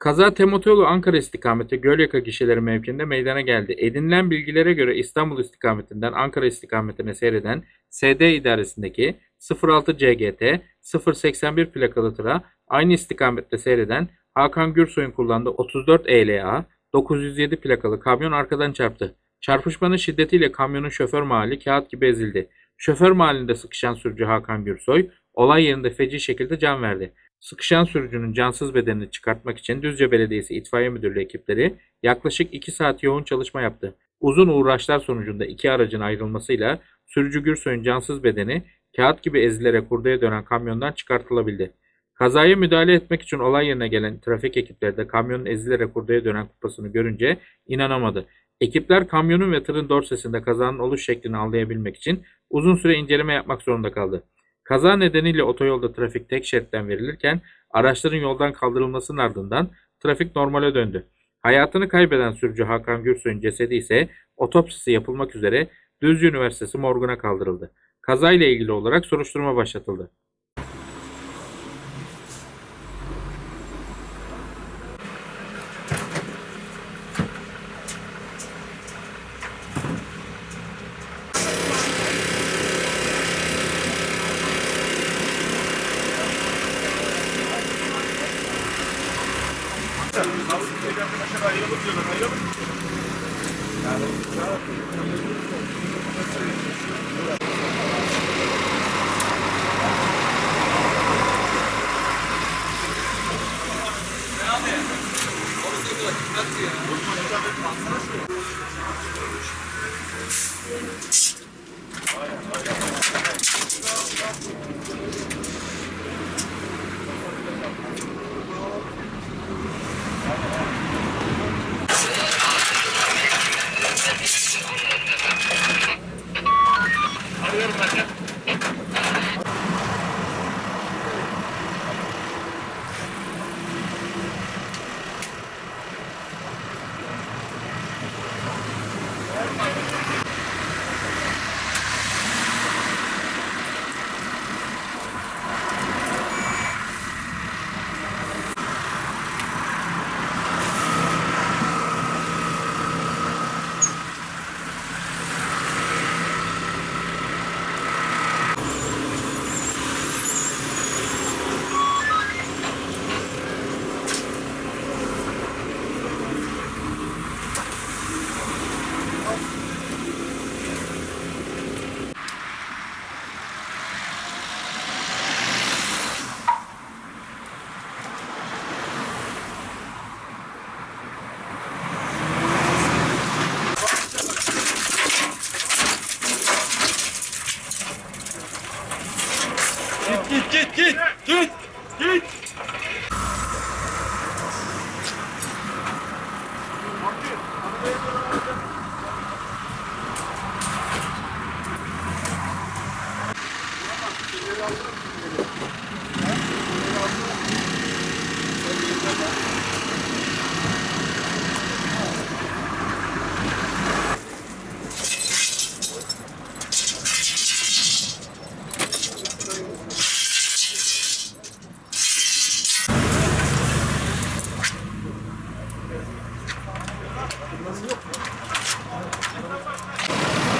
Kaza Temotoyolu Ankara istikameti Gölyaka gişeleri mevkinde meydana geldi. Edinilen bilgilere göre İstanbul istikametinden Ankara istikametine seyreden SD idaresindeki 06 CGT 081 plakalı tıra aynı istikamette seyreden Hakan Gürsoy'un kullandığı 34 ELA 907 plakalı kamyon arkadan çarptı. Çarpışmanın şiddetiyle kamyonun şoför mahalli kağıt gibi ezildi. Şoför mahallinde sıkışan sürücü Hakan Gürsoy olay yerinde feci şekilde can verdi. Sıkışan sürücünün cansız bedenini çıkartmak için Düzce Belediyesi İtfaiye Müdürlüğü ekipleri yaklaşık 2 saat yoğun çalışma yaptı. Uzun uğraşlar sonucunda iki aracın ayrılmasıyla sürücü Gürsoy'un cansız bedeni kağıt gibi ezilerek hurdaya dönen kamyondan çıkartılabildi. Kazaya müdahale etmek için olay yerine gelen trafik ekipleri de kamyonun ezilerek hurdaya dönen kupasını görünce inanamadı. Ekipler kamyonun ve tırın dorsesinde kazanın oluş şeklini anlayabilmek için uzun süre inceleme yapmak zorunda kaldı. Kaza nedeniyle otoyolda trafik tek şeritten verilirken araçların yoldan kaldırılmasının ardından trafik normale döndü. Hayatını kaybeden sürücü Hakan Gürsoy'un cesedi ise otopsisi yapılmak üzere Düzce Üniversitesi morguna kaldırıldı. Kazayla ilgili olarak soruşturma başlatıldı. kalsın diye bir arkadaşlar ayrılıp diyorlar. Ayrılıp Yani Aynen, aynen. Git git git. Git. Git. Thank you. Thank you.